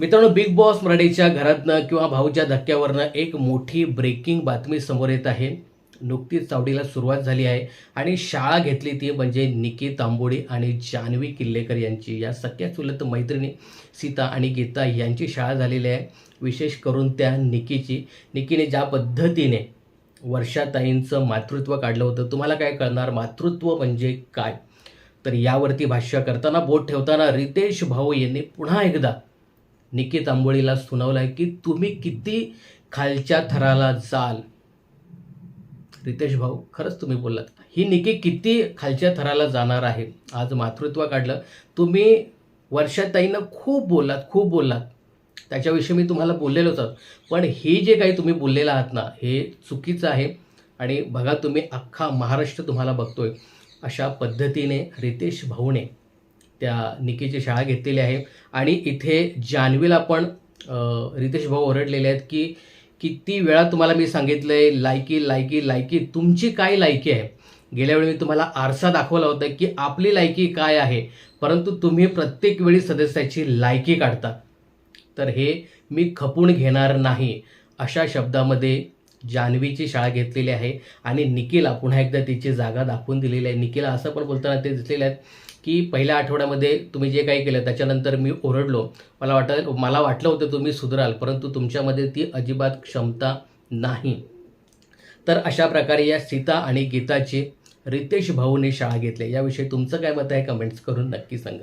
मित्रांनो big boss मराठीच्या घरातनं किंवा भाऊच्या धक्क्यावरनं एक मोठी ब्रेकिंग बातमी समोर येत आहे. नुकतीच चावडीला सुरुवात झाली आहे आणि शाळा घेतली ती म्हणजे निकी तांबोळी आणि जान्हवी किल्लेकर यांची. या सख्या चुलत मैत्रिणी सीता आणि गीता यांची शाळा झालेली आहे. विशेष करून त्या निकीची निकीने ज्या पद्धतीने वर्षाताईंचं मातृत्व काढलं होतं तुम्हाला काय कळणार? मातृत्व म्हणजे काय? तर यावरती भाष्य करताना बोट ठेवताना रितेश भाऊ यांनी पुन्हा एकदा निकी तांबोळीला सुनावलं आहे की तुम्ही किती खालच्या थराला जाल? रितेश भाऊ खरंच तुम्ही बोललात. ही निकी किती खालच्या थराला जाणार आहे? आज मातृत्व काढलं. तुम्ही वर्षाताईनं खूप बोललात खूप बोललात. त्याच्याविषयी मी तुम्हाला बोललेलोच आहोत. पण हे जे काही तुम्ही बोललेलं आहात ना हे चुकीचं आहे. आणि बघा तुम्ही अख्खा महाराष्ट्र तुम्हाला बघतोय. अशा पद्धतीने रितेश भाऊने त्या निकेची शाळा घेतलेली आहे. आणि इथे जान्हवीला पण रितेश भाऊ ओरडलेले आहेत की किती वेळा तुम्हाला मी सांगितलं आहे लायकी लायकी लायकी तुमची काय लायकी आहे? गेल्या वेळी मी तुम्हाला आरसा दाखवला होता की आपली लायकी काय आहे परंतु तुम्ही प्रत्येक वेळी सदस्याची लायकी काढता. तर हे मी खपून घेणार नाही अशा शब्दामध्ये जान्हवीची शाळा घेतलेली आहे आणि निकीला पुन्हा एकदा तिची जागा दाखवून दिलेली आहे. निकीला असं पण बोलताना ते दिसलेले आहेत की पहिल्या आठवड्यामध्ये तुम्ही जे काही केलं त्याच्यानंतर मी ओरडलो. मला वाटत मला वाटलं होतं तुम्ही सुधराल परंतु तुमच्यामध्ये ती अजिबात क्षमता नाही. तर अशा प्रकारे या सीता आणि गीताची रितेश भाऊने शाळा घेतली याविषयी तुमचं काय मत आहे? कमेंट्स करून नक्की सांगा.